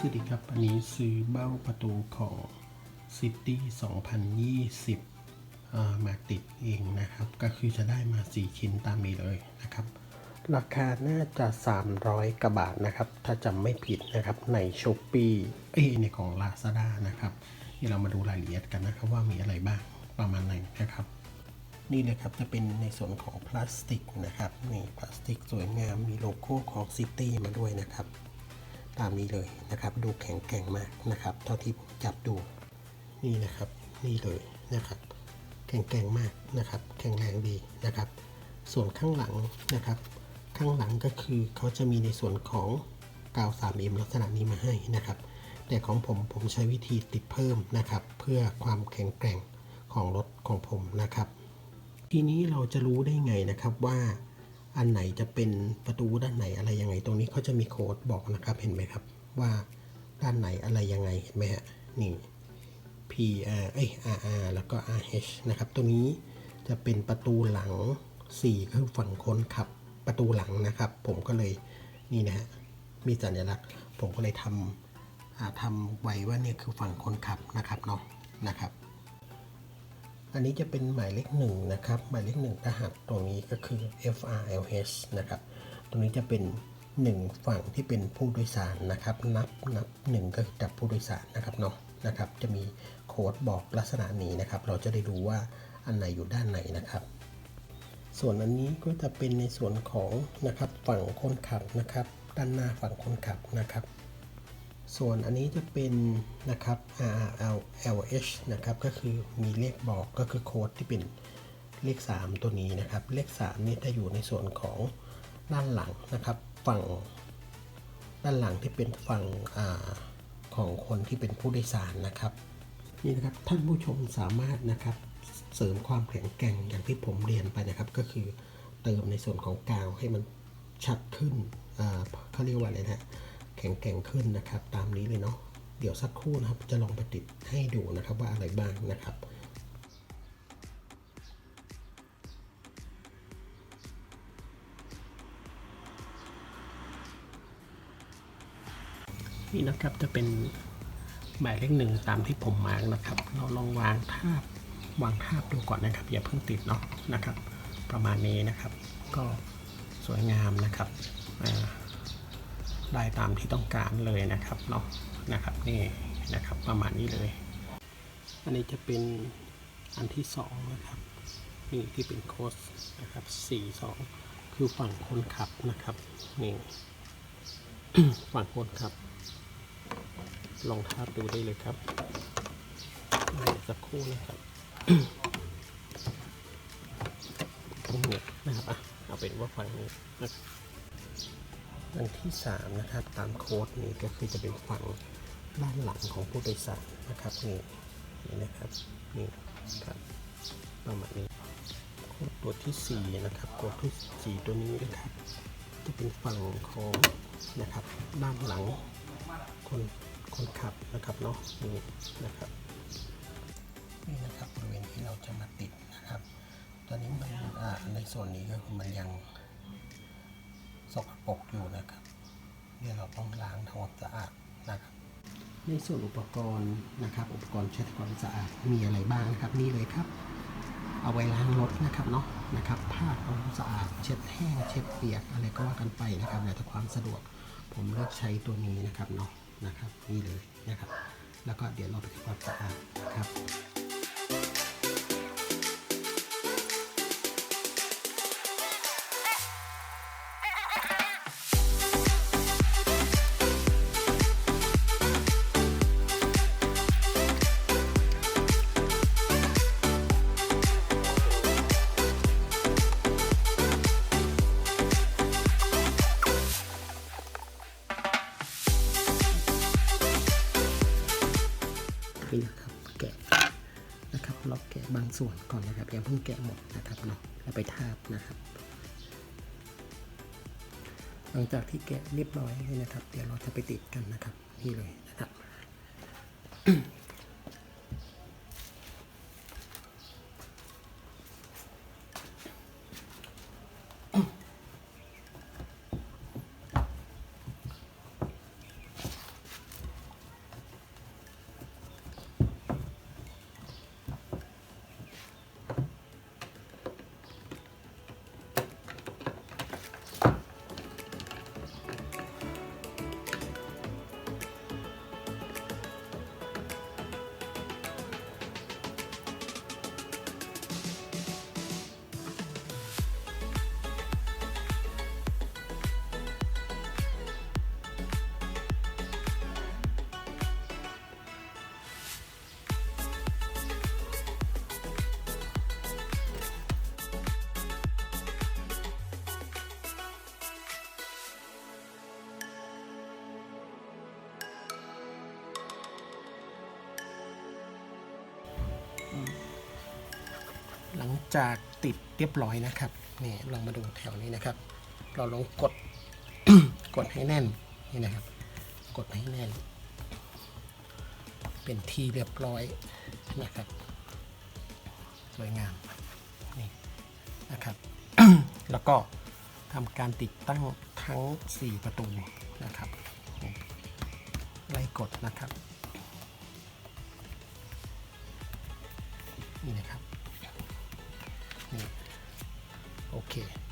สวัสดีครับอันนี้ซื้อเบ้าประตูของ City 2020อ่ามาติดเองนะครับ ก็คือจะได้มา 4 ชิ้นตามนี้เลยนะครับ ราคาน่าจะ 300กว่าบาทนะครับ ถ้าจำไม่ผิดนะครับในช้อปปี้เอ้ในของ Lazada นะครับเดี๋ยวเรามาดูรายละเอียดกันนะครับว่ามีอะไรบ้างประมาณไหนนะครับ นี่นะครับจะเป็นในส่วนของพลาสติกนะครับนี่พลาสติกสวยงามมีโลโก้ของ City มาด้วยนะครับ ตามนี้เลยนะครับ ดูแข็งแกร่งมากนะครับ เท่าที่ผมจับดูนี่นะครับนี่เลยนะครับ แข็งแกร่งมากนะครับ แข็งแรงดีนะครับ ส่วนข้างหลังนะครับ ข้างหลังก็คือเขาจะมีในส่วนของกาว 3M ลักษณะนี้มาให้นะครับ แต่ของผมผมใช้วิธีติดเพิ่มนะครับ เพื่อความแข็งแกร่งของรถของผมนะครับ ทีนี้เราจะรู้ได้ไงนะครับว่า อันไหนจะเป็นประตูด้านไหนอะไรยังไง ตรงนี้เขาจะมีโค้ดบอกนะครับเห็นไหมครับ ว่าด้านไหนอะไรยังไงเห็นไหมฮะนี่ P R เอ้ย R R แล้วก็ R H นะครับตัวนี้จะเป็นประตูหลัง 4 คือฝั่งคนขับประตูหลังนะครับ ผมก็เลยนี่นะฮะมีสัญลักษณ์ ผมก็เลยทำทำไว้ว่าเนี่ยคือฝั่งคนขับนะครับเนาะนะครับ อันนี้จะเป็นหมายเลขหนึ่งนะครับ หมายเลขหนึ่งรหัสตรงนี้ก็คือ FRLH นะครับ ตรงนี้จะเป็นหนึ่งฝั่งที่เป็นผู้โดยสารนะครับ นับนับหนึ่งก็คือจับผู้โดยสารนะครับเนาะนะครับ จะมีโค้ดบอกลักษณะนี้นะครับ เราจะได้ดูว่าอันไหนอยู่ด้านไหนนะครับ ส่วนอันนี้ก็จะเป็นในส่วนของนะครับฝั่งคนขับนะครับ ด้านหน้าฝั่งคนขับนะครับ ส่วนอันนี้จะเป็นนะครับ RLH นะครับ ก็คือมีเลขบอกก็คือโค้ดที่เป็นเลข 3 ตัวนี้นะครับ เลข3นี่จะอยู่ในส่วนของด้านหลังนะครับ ฝั่งด้านหลังที่เป็นฝั่งอของคนที่เป็นผู้โดยสารนะครับนี่นะครับท่านผู้ชมสามารถนะครับเสริมความแข็งแกร่งอย่างที่ผมเรียนไปนะครับ ก็คือเติมในส่วนของกาวให้มันชัดขึ้นเขาเรียกว่าอะไรนะฮะ แข็งแกร่งขึ้นนะครับ ตามนี้เลยเนาะเดี๋ยวสักครู่นะครับ จะลองไปติดให้ดูนะครับว่าอะไรบ้างนะครับนี่นะครับจะเป็นหมายเลขหนึ่งตามที่ผมมาร์กนะครับ เราลองวางทาบวางทาบดูก่อนนะครับ อย่าเพิ่งติดเนาะนะครับ ประมาณนี้นะครับ ก็สวยงามนะครับอ่า ได้ตามที่ต้องการเลยนะครับเนาะนะครับนี่นะครับประมาณนี้เลย อันนี้จะเป็นอันที่สองนะครับนี่ที่เป็นโค้ดนะครับสี่สองคือฝั่งคนขับนะครับนี่ฝั่งคนขับ ลองทาบดูได้เลยครับสักครู่นะครับตรงนี้นะครับอะเอาเป็นว่าฝั่งนี้นะครับ อันที่ 3 นะครับ ตามโค้ดนี้ก็คือจะเป็นฝั่งด้านหลังของผู้โดยสารนะครับนี่นี่นะครับนี่ครับประมาณนี้โค้ดตัวที่ 4 นะครับโค้ดที่ 4 ตัวนี้นะครับจะเป็นฝั่งของนะครับด้านหลังคนคนขับนะครับเนาะนี่นะครับนี่นะครับบริเวณที่เราจะมาติดนะครับ ตอนนี้มันในส่วนนี้ก็คือมันยัง สกปรกอยู่นะครับเดี๋ยวเราต้องล้างทำความสะอาดนะครับ ในส่วนอุปกรณ์นะครับ อุปกรณ์เช็ดความสะอาดมีอะไรบ้างนะครับ นี่เลยครับ เอาไว้ล้างรถนะครับเนาะนะครับผ้าทำความสะอาดเช็ดแห้งเช็ดเปียกอะไรก็ว่ากันไปนะครับแล้วแต่ความสะดวกผมเลือกใช้ตัวนี้นะครับเนาะนะครับ นี่เลยนะครับ แล้วก็เดี๋ยวเราไปทำความสะอาดนะครับ ส่วนก่อนนะครับยังเพิ่งแกะหมดนะครับเนาะแล้วไปทาบนะครับ หลังจากที่แกะเรียบร้อยนะครับ เดี๋ยวเราจะไปติดกันนะครับนี่เลยนะครับ จากติดเรียบร้อยนะครับนี่ลองมาดูแถวนี้นะครับ เราลองกดกดให้แน่นนี่นะครับ กดให้แน่น เป็นที่เรียบร้อยนะครับสวยงามนี่นะครับ แล้วก็ทำการติดตั้งทั้ง 4 ประตูนะครับไล่กดนะครับ นี่นะครับ นี่โอเค